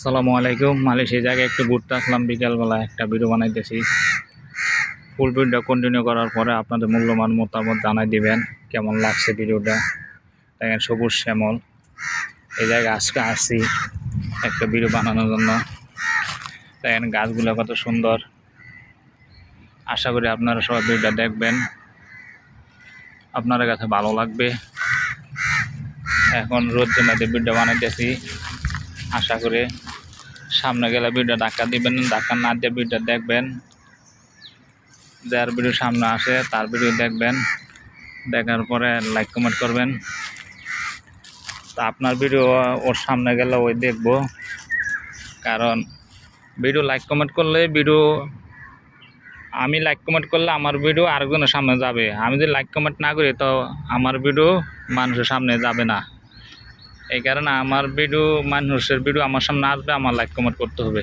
আসসালামু আলাইকুম। মালয়েশিয়া জায়গায় একটু ঘুরতে আসলাম। বিকালবেলা একটা ভিডিও বানাইতেছি। ফুল ভিডিওটা কন্টিনিউ করার পরে আপনাদের মূল্যবান মতামত জানাই দিবেন। কেমন লাগছে ভিডিওটা দেখেন, সবুজ শ্যামল। এই জায়গায় আজকে আসছি একটা ভিডিও বানানোর জন্য। দেখেন, গাছগুলো কত সুন্দর। আশা করি আপনারা সবাই ভিডিওটা দেখবেন। আপনাদের কাছে ভালো লাগবে। এখন রোদ জমাতে ভিডিও বানাইতেছি। আশা করে সামনে গেলে ভিডিও ধাক্কা দিবেন, ধাক্কা না দিয়ে ভিডিও দেখবেন। যার ভিডিও সামনে আসে, তার ভিডিও দেখবেন। দেখার পরে লাইক কমেন্ট করবেন। তা আপনার ভিডিও ওর সামনে গেলে ওই দেখব। কারণ ভিডিও লাইক কমেন্ট করলে ভিডিও, আমি লাইক কমেন্ট করলে আমার ভিডিও আরেকজনের সামনে যাবে। আমি যদি লাইক কমেন্ট না করি, তো আমার ভিডিও মানুষের সামনে যাবে না। এই কারণে আমার ভিডিও, মানুষের ভিডিও আমার সামনে আসবে, আমার লাইক কমেন্ট করতে হবে।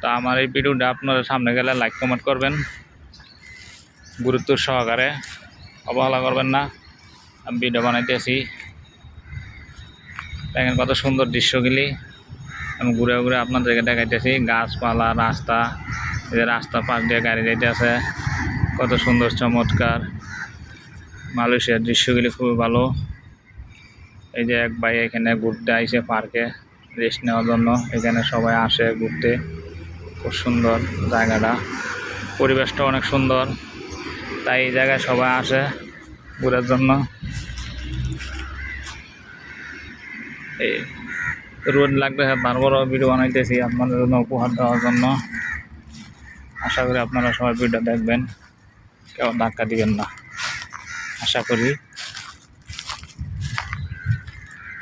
তো আমার এই ভিডিওটা আপনার সামনে গেলে লাইক কমেন্ট করবেন। গুরুত্ব সহকারে অবহেলা করবেন না। আমি ভিডিও বানাইতেছি দেখেন কত সুন্দর দৃশ্যগুলি। আমি ঘুরে ঘুরে আপনাদেরকে দেখাইতেছি গাছপালা, রাস্তা যে রাস্তা পাশ দিয়ে গাড়ি যাইতেছে কত সুন্দর চমৎকার। মালয়েশিয়ার দৃশ্যগুলি খুবই ভালো। এই যে এক ভাই এখানে ঘুরতে আইসে পার্কে রেস্ট নেওয়ার জন্য। এখানে সবাই আসে ঘুরতে। খুব সুন্দর জায়গাটা। পরিবেশটা অনেক সুন্দর। তাই এই জায়গায় সবাই আসে ঘুরার জন্য। এই রোদ লাগবে তারপর ভিডিও বানাইতেছি আপনাদের জন্য উপহার দেওয়ার জন্য। আশা করি আপনারা সবাই ভিডিও দেখবেন। কেউ ধাক্কা দিবেন না। আশা করি।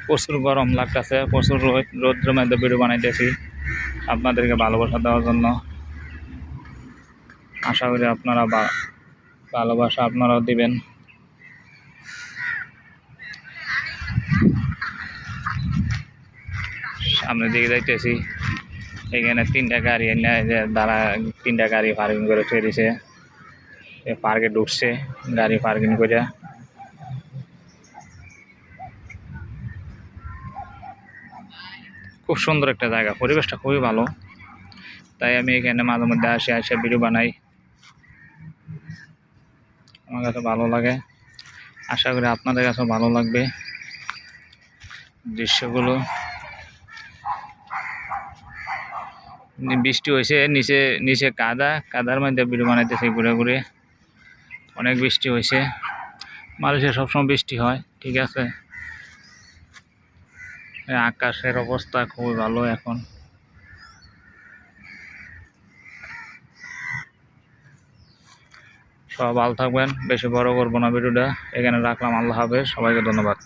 প্রচুর গরম লাগতেছে, প্রচুর রোদ রৌদ্র মধ্যে ভিডিও বানাইতেছি আপনাদেরকে ভালোবাসা দেওয়ার জন্য। আশা করি আপনারা ভালোবাসা আপনারাও দিবেন। সামনের দিকে যাইতেছি, এখানে তিনটা গাড়ি এনে দাঁড়া তিনটা গাড়ি পার্কিং করে ফেরিছে পার্কে ঢুকছে, গাড়ি পার্কিং করে। খুব সুন্দর একটা জায়গা। পরিবেশটা খুবই ভালো। তাই আমি এখানে মাঝে মধ্যে আসি, আসে ভিডিও বানাই। আমার কাছে ভালো লাগে। আশা করি আপনাদের কাছেও ভালো লাগবে দৃশ্যগুলো। বৃষ্টি হয়েছে, নিচে নিচে কাদা, কাদার মধ্যে ভিডিও বানাইতেছে ঘুরে ঘুরে। অনেক বৃষ্টি হয়েছে। মালয়েশিয়া সবসময় বৃষ্টি হয়, ঠিক আছে? আকাশের অবস্থা খুবই ভালো এখন। সব ভালো থাকবেন, বেশি বড় করব না ভিডিওটা। এখানে রাখলাম, আল্লাহ হাফেজ, সবাইকে ধন্যবাদ।